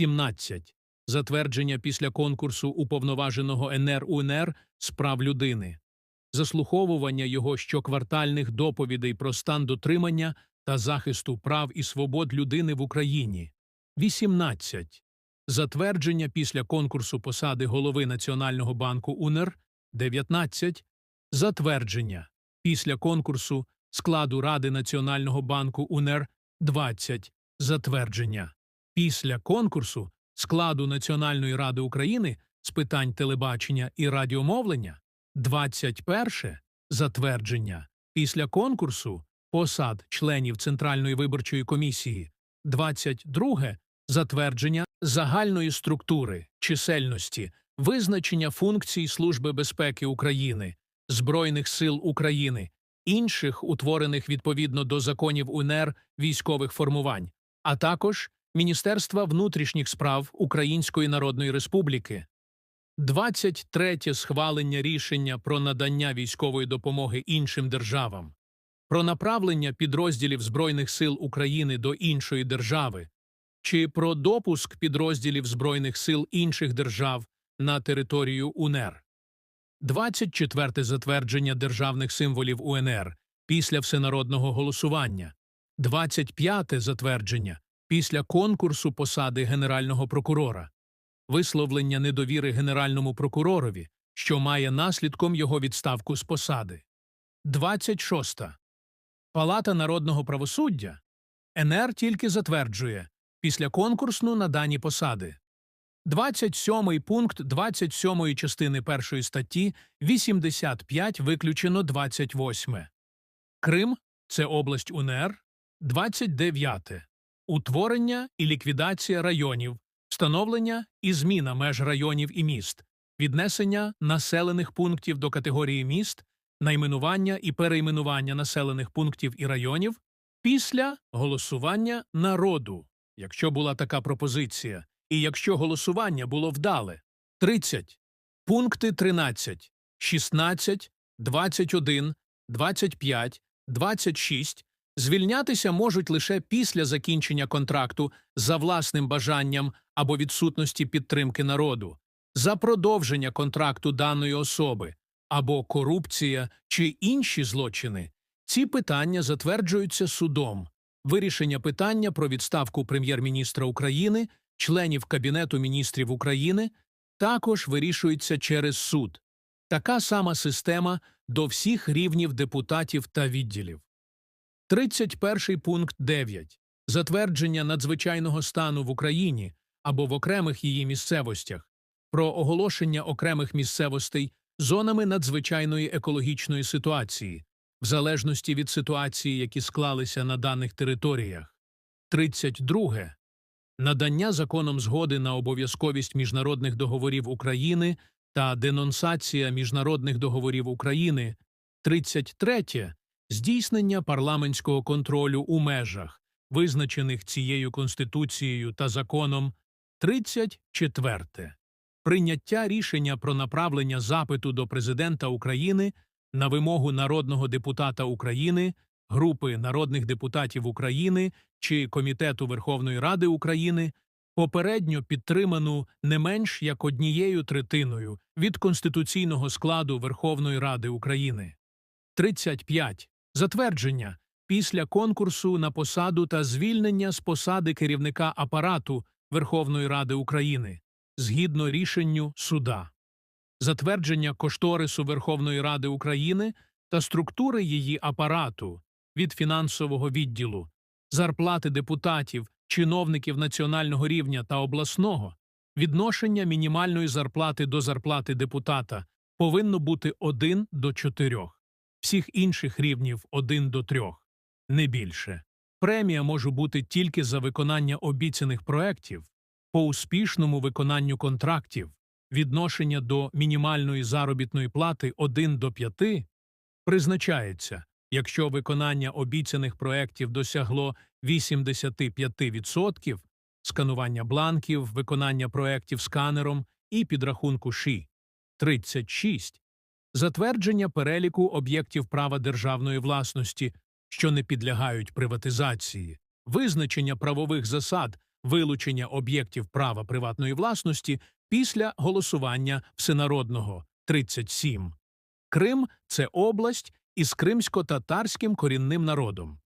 17. Затвердження після конкурсу уповноваженого НР УНР з прав людини. Заслуховування його щоквартальних доповідей про стан дотримання та захисту прав і свобод людини в Україні. 18. Затвердження після конкурсу посади голови Національного банку УНР. 19. Затвердження після конкурсу складу Ради Національного банку УНР. 20. Затвердження після конкурсу складу Національної ради України з питань телебачення і радіомовлення. 21. Затвердження після конкурсу посад членів Центральної виборчої комісії. 22. Затвердження загальної структури, чисельності, визначення функцій Служби безпеки України, Збройних сил України, інших утворених відповідно до законів УНР військових формувань, а також Міністерства внутрішніх справ Української Народної Республіки. 23. Схвалення рішення про надання військової допомоги іншим державам, про направлення підрозділів Збройних сил України до іншої держави, чи про допуск підрозділів Збройних сил інших держав на територію УНР. 24. Затвердження державних символів УНР після всенародного голосування. 25. Затвердження після конкурсу посади Генерального прокурора. Висловлення недовіри Генеральному прокуророві, що має наслідком його відставку з посади. 26. Палата народного правосуддя НР тільки затверджує після конкурсну на дані посади. 27 пункт 27 частини 1 статті 85 виключено 28. Крим це область УНР. 29. Утворення і ліквідація районів, встановлення і зміна меж районів і міст, віднесення населених пунктів до категорії міст, найменування і перейменування населених пунктів і районів після голосування народу, якщо була така пропозиція, і якщо голосування було вдале. 30. Пункти 13, 16, 21, 25, 26 звільнятися можуть лише після закінчення контракту за власним бажанням або відсутності підтримки народу, за продовження контракту даної особи або корупція чи інші злочини. Ці питання затверджуються судом. Вирішення питання про відставку прем'єр-міністра України, членів Кабінету міністрів України також вирішується через суд. Така сама система до всіх рівнів депутатів та відділів. 31 пункт 9. Затвердження надзвичайного стану в Україні або в окремих її місцевостях, про оголошення окремих місцевостей зонами надзвичайної екологічної ситуації, в залежності від ситуації, які склалися на даних територіях. 32. Надання законом згоди на обов'язковість міжнародних договорів України та денонсація міжнародних договорів України. 33 здійснення парламентського контролю у межах, визначених цією Конституцією та законом 34. Прийняття рішення про направлення запиту до Президента України на вимогу народного депутата України, групи народних депутатів України чи Комітету Верховної Ради України попередньо підтриману не менш як однією третиною від конституційного складу Верховної Ради України. 35. Затвердження після конкурсу на посаду та звільнення з посади керівника апарату Верховної Ради України згідно рішенню суда, затвердження кошторису Верховної Ради України та структури її апарату від фінансового відділу, зарплати депутатів, чиновників національного рівня та обласного, відношення мінімальної зарплати до зарплати депутата повинно бути 1 до 4 всіх інших рівнів 1 до 3, не більше. Премія може бути тільки за виконання обіцяних проєктів, по успішному виконанню контрактів, відношення до мінімальної заробітної плати 1 до 5 призначається, якщо виконання обіцяних проєктів досягло 85%, сканування бланків, виконання проєктів сканером і підрахунку ШІ. 36 затвердження переліку об'єктів права державної власності, що не підлягають приватизації, визначення правових засад вилучення об'єктів права приватної власності після голосування всенародного 37. Крим – це область із кримсько-татарським корінним народом.